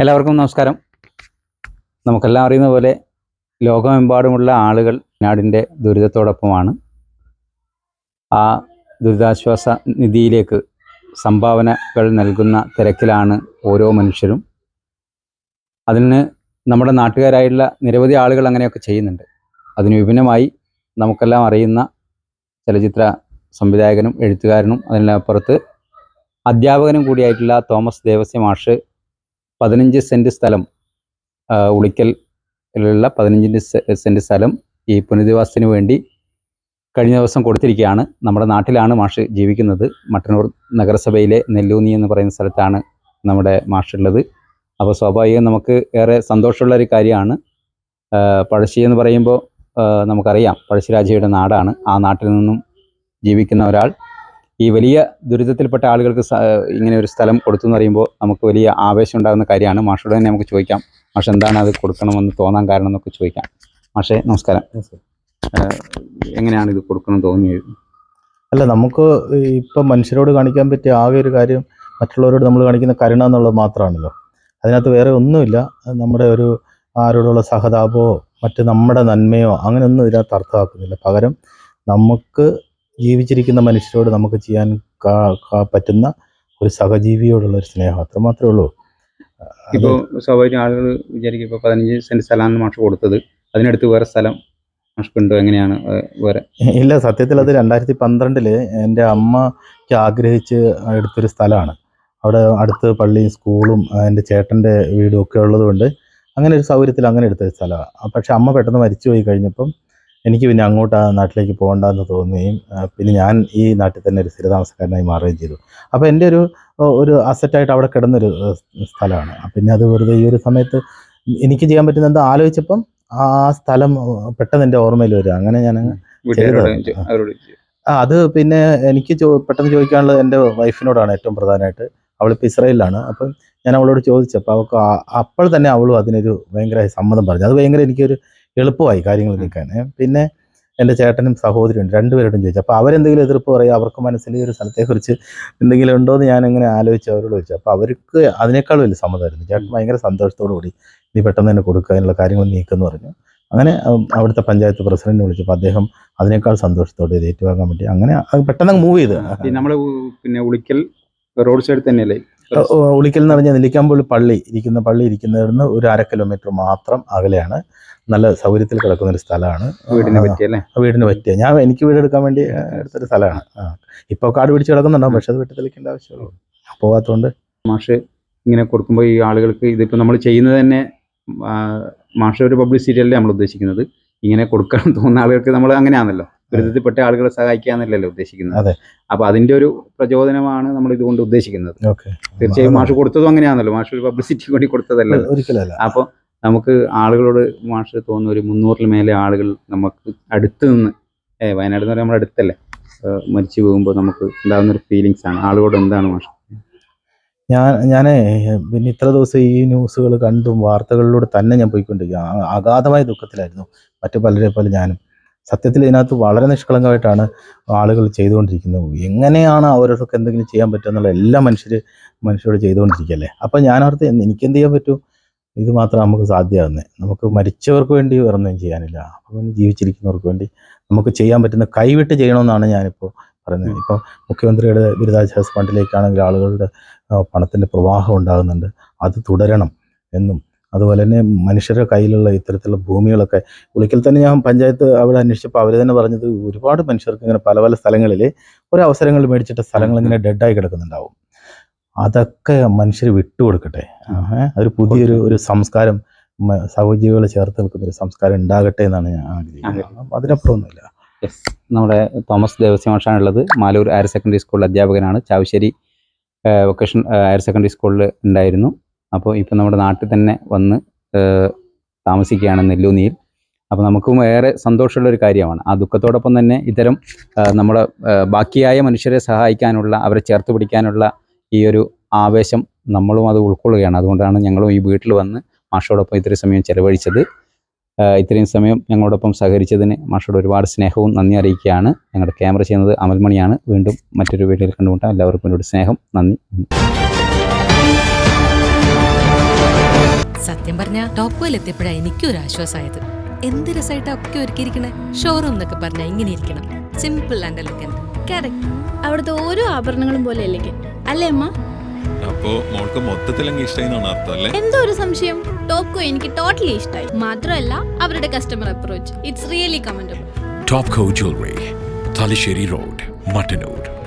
എല്ലാവർക്കും നമസ്കാരം. നമുക്കെല്ലാം അറിയുന്ന പോലെ ലോകമെമ്പാടുമുള്ള ആളുകൾ നാടിന്റെ ദുരിതത്തോടൊപ്പമാണ്. ആ ദുരിതാശ്വാസ നിധിയിലേക്ക് സംഭാവനകൾ നൽകുന്ന തിരക്കിലാണ് ഓരോ മനുഷ്യരും. അതിന് നമ്മുടെ നാട്ടുകാരായിട്ടുള്ള നിരവധി ആളുകൾ അങ്ങനെയൊക്കെ ചെയ്യുന്നുണ്ട്. അതിന് വിഭിന്നമായി നമുക്കെല്ലാം അറിയുന്ന ചലച്ചിത്ര സംവിധായകനും എഴുത്തുകാരനും അതിനപ്പുറത്ത് അധ്യാപകനും കൂടിയായിട്ടുള്ള തോമസ് ദേവസ്യ മാഷ് പതിനഞ്ച് സെന്റ് സ്ഥലം ഉളിക്കലിലുള്ള പതിനഞ്ച് സെന്റ് സ്ഥലം ഈ പുനരധിവാസത്തിന് വേണ്ടി കഴിഞ്ഞ ദിവസം കൊടുത്തിരിക്കുകയാണ്. നമ്മുടെ നാട്ടിലാണ് മാഷ് ജീവിക്കുന്നത്. മട്ടന്നൂർ നഗരസഭയിലെ നെല്ലൂന്നി എന്ന് പറയുന്ന സ്ഥലത്താണ് നമ്മുടെ മാഷുള്ളത്. അപ്പോൾ സ്വാഭാവികം നമുക്ക് ഏറെ സന്തോഷമുള്ള ഒരു കാര്യമാണ്. പഴശ്ശി എന്ന് പറയുമ്പോൾ നമുക്കറിയാം പഴശ്ശിരാജയുടെ നാടാണ്. ആ നാട്ടിൽ നിന്നും ജീവിക്കുന്ന ഒരാൾ. ഈ വലിയ ദുരിതത്തിൽപ്പെട്ട ആളുകൾക്ക് ഇങ്ങനെ ഒരു സ്ഥലം കൊടുത്തു എന്ന് പറയുമ്പോൾ നമുക്ക് വലിയ ആവേശം ഉണ്ടാകുന്ന കാര്യമാണ്. മാഷോട് തന്നെ നമുക്ക് ചോദിക്കാം. മാഷ് എന്താണ് അത് കൊടുക്കണമെന്ന് തോന്നാൻ കാരണം എന്നൊക്കെ ചോദിക്കാം. മാഷേ നമസ്കാരം. എങ്ങനെയാണ് ഇത് കൊടുക്കണം തോന്നിയത്? അല്ല നമുക്ക് ഇപ്പം മനുഷ്യരോട് കാണിക്കാൻ പറ്റിയ ആകെ ഒരു കാര്യം മറ്റുള്ളവരോട് നമ്മൾ കാണിക്കുന്ന കരുണ എന്നുള്ളത് മാത്രമാണല്ലോ. അതിനകത്ത് വേറെ ഒന്നുമില്ല. നമ്മുടെ ഒരു ആരോടുള്ള സഹതാപമോ മറ്റ് നമ്മുടെ നന്മയോ അങ്ങനെയൊന്നും ഇതിനകത്ത് അർത്ഥമാക്കുന്നില്ല. പകരം നമുക്ക് ജീവിച്ചിരിക്കുന്ന മനുഷ്യരോട് നമുക്ക് ചെയ്യാൻ പറ്റുന്ന ഒരു സഹജീവിയോടുള്ള ഒരു സ്നേഹം. അത്ര മാത്രമേ ഉള്ളൂ ഇപ്പോൾ സ്വാഭാവികം ആളുകൾ വിചാരിക്കും ഇപ്പോൾ പതിനഞ്ച് സെന്റ് സ്ഥലമാണ് മാഷ് കൊടുത്തത്. അതിനടുത്ത് വേറെ സ്ഥലം മാഷ്ക്കുണ്ടോ എങ്ങനെയാണ്? വേറെ? ഇല്ല സത്യത്തിൽ അത് രണ്ടായിരത്തി പന്ത്രണ്ടിൽ എന്റെ അമ്മയ്ക്ക് ആഗ്രഹിച്ച് എടുത്തൊരു സ്ഥലമാണ്. അവിടെ അടുത്ത് പള്ളിയും സ്കൂളും എന്റെ ചേട്ടന്റെ വീടും ഒക്കെ ഉള്ളതുകൊണ്ട് അങ്ങനെ ഒരു സൗകര്യത്തിൽ അങ്ങനെ എടുത്തൊരു സ്ഥലമാണ്. പക്ഷെ അമ്മ പെട്ടെന്ന് മരിച്ചു പോയി കഴിഞ്ഞപ്പം എനിക്ക് പിന്നെ അങ്ങോട്ട് ആ നാട്ടിലേക്ക് പോകണ്ടെന്ന് തോന്നുകയും പിന്നെ ഞാൻ ഈ നാട്ടിൽ തന്നെ ഒരു സ്ഥിരതാമസക്കാരനായി മാറുകയും ചെയ്തു. അപ്പോൾ എന്റെ ഒരു ഒരു അസറ്റായിട്ട് അവിടെ കിടന്നൊരു സ്ഥലമാണ്. പിന്നെ അത് വെറുതെ ഈ ഒരു സമയത്ത് എനിക്ക് ചെയ്യാൻ പറ്റുന്ന എന്താ ആലോചിച്ചപ്പം ആ സ്ഥലം പെട്ടെന്ന് എന്റെ ഓർമ്മയിൽ വരിക. അങ്ങനെ ഞാൻ ആ അത് പിന്നെ എനിക്ക് ചോ പെട്ടെന്ന് ചോദിക്കാനുള്ളത് എന്റെ വൈഫിനോടാണ് ഏറ്റവും പ്രധാനമായിട്ട്. അവളിപ്പോൾ ഇസ്രയേലിലാണ്. അപ്പം ഞാൻ അവളോട് ചോദിച്ചപ്പോൾ അവൾക്ക് അപ്പോൾ തന്നെ അവളും അതിനൊരു ഭയങ്കര സമ്മതം പറഞ്ഞു. അത് ഭയങ്കര എനിക്കൊരു എളുപ്പമായി കാര്യങ്ങൾ നിൽക്കാൻ പിന്നെ എന്റെ ചേട്ടനും സഹോദരിയും രണ്ടുപേരോടും ചോദിച്ചു. അപ്പോൾ അവരെന്തെങ്കിലും എതിർപ്പ് പറയുക അവർക്ക് മനസ്സിൽ ഈ ഒരു സ്ഥലത്തെക്കുറിച്ച് എന്തെങ്കിലും ഉണ്ടോ എന്ന് ഞാൻ അങ്ങനെ ആലോചിച്ച് അവരോട് ചോദിച്ചു. അപ്പോൾ അവർക്ക് അതിനേക്കാൾ വലിയ സമ്മതമായിരുന്നു. ചേട്ടൻ ഭയങ്കര സന്തോഷത്തോടു കൂടി നീ പെട്ടെന്ന് തന്നെ കൊടുക്കുക അതിനുള്ള കാര്യങ്ങൾ നീക്കുമെന്ന് പറഞ്ഞു. അങ്ങനെ അവിടുത്തെ പഞ്ചായത്ത് പ്രസിഡന്റ് വിളിച്ചപ്പോൾ അദ്ദേഹം അതിനേക്കാൾ സന്തോഷത്തോടെ ഇത് ഏറ്റുവാങ്ങാൻ പറ്റി അങ്ങനെ പെട്ടെന്ന് മൂവ് ചെയ്ത്. നമ്മൾ പിന്നെ ഉളിക്കൽ റോഡ് സൈഡ് തന്നെയല്ലേ? ഉളിക്കൽ എന്ന് പറഞ്ഞാൽ നെല്ലിക്കാമ്പുള്ളി പള്ളി ഇരിക്കുന്ന പള്ളി ഇരിക്കുന്നതിന് ഒരു അര കിലോമീറ്റർ മാത്രം അകലെയാണ്. നല്ല സൗകര്യത്തിൽ കിടക്കുന്ന ഒരു സ്ഥലമാണ്. വീടിനെ പറ്റിയല്ലേ? വീടിന് പറ്റിയ. ഞാൻ എനിക്ക് വീട് എടുക്കാൻ വേണ്ടി എടുത്തൊരു സ്ഥലമാണ്. ഇപ്പൊ ഇപ്പോൾ കാട് പിടിച്ച് കിടക്കുന്നുണ്ടാവും പക്ഷെ അത് വെട്ടി തെളിക്കേണ്ട ആവശ്യമുള്ളൂ. പോകാത്തതുകൊണ്ട് മാഷ് ഇങ്ങനെ കൊടുക്കുമ്പോൾ ഈ ആളുകൾക്ക് ഇതിപ്പോൾ നമ്മൾ ചെയ്യുന്നത് തന്നെ മാഷ മാഷ് ഒരു പബ്ലിസിറ്റി അല്ലേ നമ്മൾ ഉദ്ദേശിക്കുന്നത്? ഇങ്ങനെ കൊടുക്കാൻ തോന്നുന്ന ആളുകൾക്ക് നമ്മൾ അങ്ങനെയാണല്ലോ. ദുരിതത്തിൽപ്പെട്ട ആളുകളെ സഹായിക്കുക എന്നല്ലല്ലോ ഉദ്ദേശിക്കുന്നത്. അതെ. അപ്പൊ അതിന്റെ ഒരു പ്രചോദനമാണ് നമ്മൾ ഇതുകൊണ്ട് ഉദ്ദേശിക്കുന്നത്. തീർച്ചയായും മാഷ് കൊടുത്തതും അങ്ങനെയാണല്ലോ. മാഷ് ഒരു പബ്ലിസിറ്റിക്ക് വേണ്ടി കൊടുത്തതല്ല? അപ്പൊ അപ്പോൾ നമുക്ക് ആളുകളോട് മാഷ് തോന്നുന്ന ഒരു മുന്നൂറിൽ മേലെ ആളുകൾ നമുക്ക് അടുത്ത് നിന്ന് ഏഹ് വയനാട് എന്ന് പറയുമ്പോൾ നമ്മുടെ അടുത്തല്ലേ? മരിച്ചു പോകുമ്പോൾ നമുക്ക് ഉണ്ടാകുന്ന ഒരു ഫീലിങ്സ് ആണ്. ആളുകളോട് എന്താണ് മാഷ്? ഞാൻ ഞാൻ പിന്നെ ഇത്ര ദിവസം ഈ ന്യൂസുകൾ കണ്ടും വാർത്തകളിലൂടെ തന്നെ ഞാൻ പോയിക്കൊണ്ടിരിക്കുക അഗാധമായ ദുഃഖത്തിലായിരുന്നു. മറ്റു പലരെ പോലെ ഞാനും. സത്യത്തിൽ ഇതിനകത്ത് വളരെ നിഷ്കളങ്കമായിട്ടാണ് ആളുകൾ ചെയ്തുകൊണ്ടിരിക്കുന്നത്. എങ്ങനെയാണ് അവരൊക്കെ എന്തെങ്കിലും ചെയ്യാൻ പറ്റുക എല്ലാ മനുഷ്യർ മനുഷ്യരോട് ചെയ്തുകൊണ്ടിരിക്കുകയല്ലേ? അപ്പം ഞാനോർത്ത് എനിക്കെന്ത് എനിക്ക് എന്ത് ചെയ്യാൻ പറ്റും? ഇത് മാത്രം നമുക്ക് സാധ്യമാകുന്നത് നമുക്ക് മരിച്ചവർക്ക് വേണ്ടി വേറൊന്നും ചെയ്യാനില്ല. അപ്പം ജീവിച്ചിരിക്കുന്നവർക്ക് വേണ്ടി നമുക്ക് ചെയ്യാൻ പറ്റുന്ന കൈവിട്ട് ചെയ്യണമെന്നാണ് ഞാനിപ്പോൾ പറയുന്നത്. ഇപ്പോൾ മുഖ്യമന്ത്രിയുടെ ദുരിതാശ്വാസ ഫണ്ടിലേക്കാണെങ്കിൽ ആളുകളുടെ പണത്തിന്റെ പ്രവാഹം ഉണ്ടാകുന്നുണ്ട്. അത് തുടരണം എന്നും അതുപോലെ തന്നെ മനുഷ്യരുടെ കയ്യിലുള്ള ഇത്തരത്തിലുള്ള ഭൂമികളൊക്കെ. ഉളിക്കൽ തന്നെ ഞാൻ പഞ്ചായത്ത് അവിടെ അന്വേഷിച്ചപ്പോൾ അവർ തന്നെ പറഞ്ഞത് ഒരുപാട് മനുഷ്യർക്ക് ഇങ്ങനെ പല പല സ്ഥലങ്ങളിൽ ഒരു അവസരങ്ങൾ മേടിച്ചിട്ട് സ്ഥലങ്ങൾ ഇങ്ങനെ ഡെഡായി കിടക്കുന്നുണ്ടാവും. അതൊക്കെ മനുഷ്യർ വിട്ടുകൊടുക്കട്ടെ. അതൊരു പുതിയൊരു ഒരു സംസ്കാരം സഹജീവികളെ ചേർത്ത് നിൽക്കുന്ന ഒരു സംസ്കാരം ഉണ്ടാകട്ടെ എന്നാണ് ഞാൻ ആഗ്രഹിക്കുന്നത്. അതിനപ്പുറമൊന്നുമില്ല. യെസ് നമ്മുടെ തോമസ് ദേവസ്യമാഷാണുള്ളത് മാലൂർ ഹയർ സെക്കൻഡറി സ്കൂളിലെ അധ്യാപകനാണ്. ചാവശ്ശേരി വൊക്കേഷൻ ഹയർ സെക്കൻഡറി സ്കൂളിൽ ഉണ്ടായിരുന്നു. അപ്പോൾ ഇപ്പം നമ്മുടെ നാട്ടിൽ തന്നെ വന്ന് താമസിക്കുകയാണ് നെല്ലൂന്നിയിൽ അപ്പോൾ നമുക്കും ഏറെ സന്തോഷമുള്ള ഒരു കാര്യമാണ്. ആ ദുഃഖത്തോടൊപ്പം തന്നെ ഇത്തരം നമ്മുടെ ബാക്കിയായ മനുഷ്യരെ സഹായിക്കാനുള്ള അവരെ ചേർത്ത് പിടിക്കാനുള്ള ഈ ഒരു ആവേശം നമ്മളും അത് ഉൾക്കൊള്ളുകയാണ്. അതുകൊണ്ടാണ് ഞങ്ങളും ഈ വീട്ടിൽ വന്ന് മാഷോടൊപ്പം ഇത്രയും സമയം ചെലവഴിച്ചത്. ഇത്രയും സമയം ഞങ്ങളോടൊപ്പം സഹകരിച്ചതിന് മാഷോട് ഒരുപാട് സ്നേഹവും നന്ദി അറിയിക്കുകയാണ്. ഞങ്ങളുടെ ക്യാമറ ചെയ്യുന്നത് അമൽമണിയാണ്. വീണ്ടും മറ്റൊരു വീഡിയോയിൽ കണ്ടുമുട്ടാം. എല്ലാവർക്കും എന്നോട് സ്നേഹം നന്ദി. സത്യം പറഞ്ഞ ടോപ്പ് എത്തിയപ്പോഴാ എനിക്കൊരു ഒരു ആശ്വാസമായത് എന്ത് രസമായിട്ടാ ഒക്കെ ഒരുക്കിയിരിക്കണേ? ഷോറൂം എന്നൊക്കെ പറഞ്ഞാൽ ഇങ്ങനെ ഇരിക്കണം. സിമ്പിൾ ആൻഡ് എലഗന്റ് കറക്റ്റ് അവിടുത്തെ ഓരോ ആഭരണങ്ങളും പോലെ അല്ലേ അല്ലേ അമ്മ? അപ്പോ മോൾക്ക് അർത്ഥം എന്തോ ഒരു സംശയം. ടോപ്കോ എനിക്ക് ടോട്ടലി ഇഷ്ടമായി മാത്രമല്ല അവരുടെ customer approach it's really commendable Topco jewellery Thalassery road Matanur.